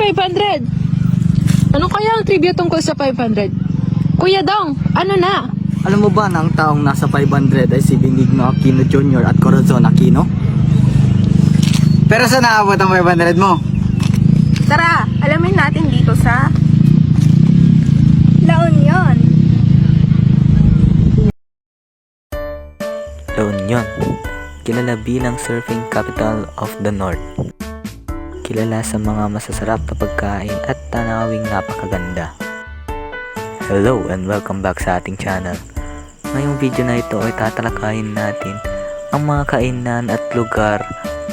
500? Ano kaya ang trivia tungkol sa 500? Kuya Dong, ano na? Alam mo ba na ang taong nasa 500 ay si Benigno Aquino Jr. at Corazon Aquino? Pero saan naabot ang 500 mo? Tara, alamin natin dito sa La Union. La Union, kilala bilang surfing capital of the North. Kilala sa mga masasarap na pagkain at tanawing napakaganda. Hello and welcome back sa ating channel. Ngayong video na ito ay tatalakayin natin ang mga kainan at lugar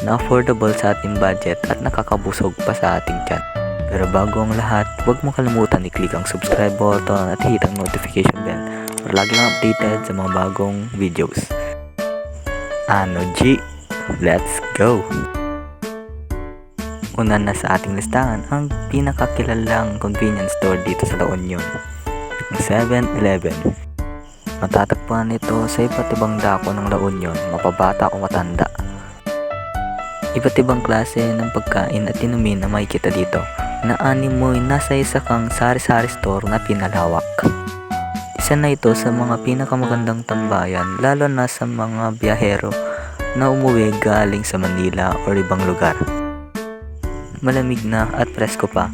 na affordable sa ating budget at nakakabusog pa sa ating chan. Pero bago ang lahat, huwag mo kalimutan i-click ang subscribe button at hit ang notification bell para lagi lang updated sa mga bagong videos. Ano G? Let's go! Una na sa ating listahan ang pinakakilalang convenience store dito sa La Union, ang 7-Eleven. Matatagpuan ito sa iba't ibang dako ng La Union, mapabata o matanda. Iba't ibang klase ng pagkain at inumin na makikita dito na ani mo'y nasa isa kang sari-sari store na pinalawak. Isa na ito sa mga pinakamagandang tambayan lalo na sa mga biyahero na umuwi galing sa Manila o ibang lugar. Malamig na at presko pa,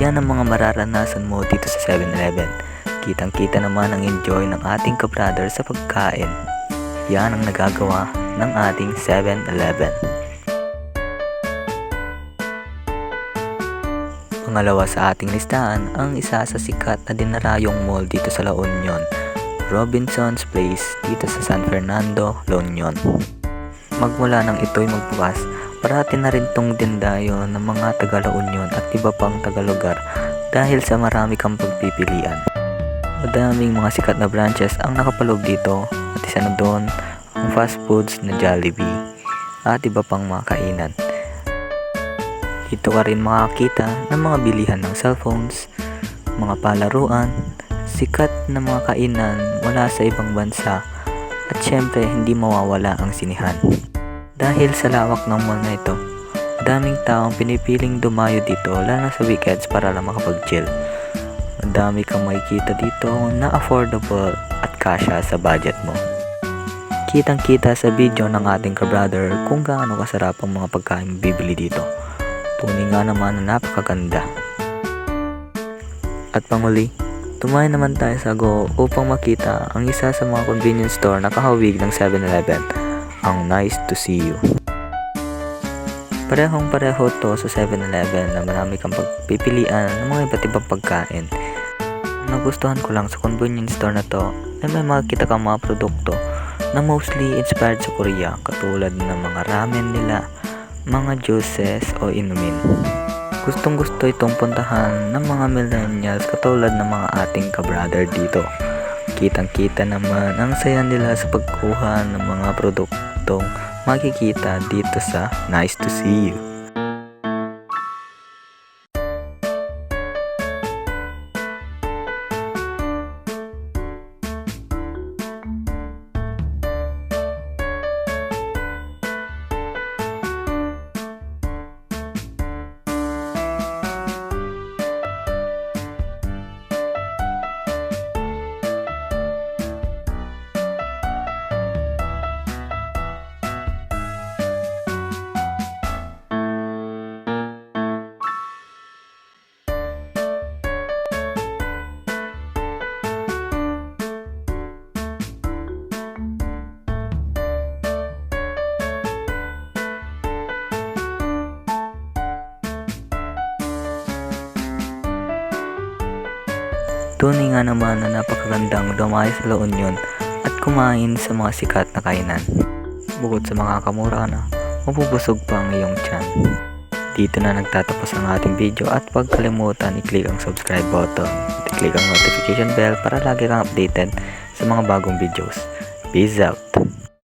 yan ang mga mararanasan mo dito sa 7-Eleven. Kitang-kita naman ang enjoy ng ating kabrother sa pagkain. Yan ang nagagawa ng ating 7-Eleven. Pangalawa sa ating listahan ang isa sa sikat na dinarayong mall dito sa La Union, Robinson's Place dito sa San Fernando, La Union. Magmula nang ito'y magbukas, parati na rin tong dindayo ng mga taga La Union at iba pang taga-lugar dahil sa marami kang pagpipilian. Madaming mga sikat na branches ang nakapaloob dito at isa na doon ang fast foods na Jollibee at iba pang mga kainan. Dito ka rin makakita ng mga bilihan ng cellphones, mga palaruan, sikat na mga kainan mula sa ibang bansa at syempre hindi mawawala ang sinihan. Dahil sa lawak ng mall na ito, daming taong pinipiling dumayo dito lalo na sa weekends para lang makapag-chill. Ang dami kang makikita dito na affordable at kasya sa budget mo. Kitang kita sa video ng ating kabrother kung gaano kasarap ang mga pagkain bibili dito. Tunay nga naman na napakaganda. At panguli, tumayo naman tayo sa Go upang makita ang isa sa mga convenience store na kahawig ng 7-Eleven, ang Nice to See You. Parehong pareho to sa 7-Eleven na marami kang pagpipilian ng mga iba't ibang pagkain. Nagustuhan ko lang sa convenience store na to ay may makikita kang mga produkto na mostly inspired sa Korea katulad ng mga ramen nila, mga juices o inumin. Gustong gusto itong puntahan ng mga millennials katulad ng mga ating kabrother dito. Kitang kita naman ang saya nila sa pagkuha ng mga produktong makikita dito sa Nice to See You. Tunay nga naman na napakagandang lumayo sa La Union at kumain sa mga sikat na kainan. Bukod sa mga kamura na, mapubusog pa ang iyong tiyan. Dito na nagtatapos ang ating video at huwag kalimutan i-click ang subscribe button at i-click ang notification bell para lagi kang updated sa mga bagong videos. Peace out!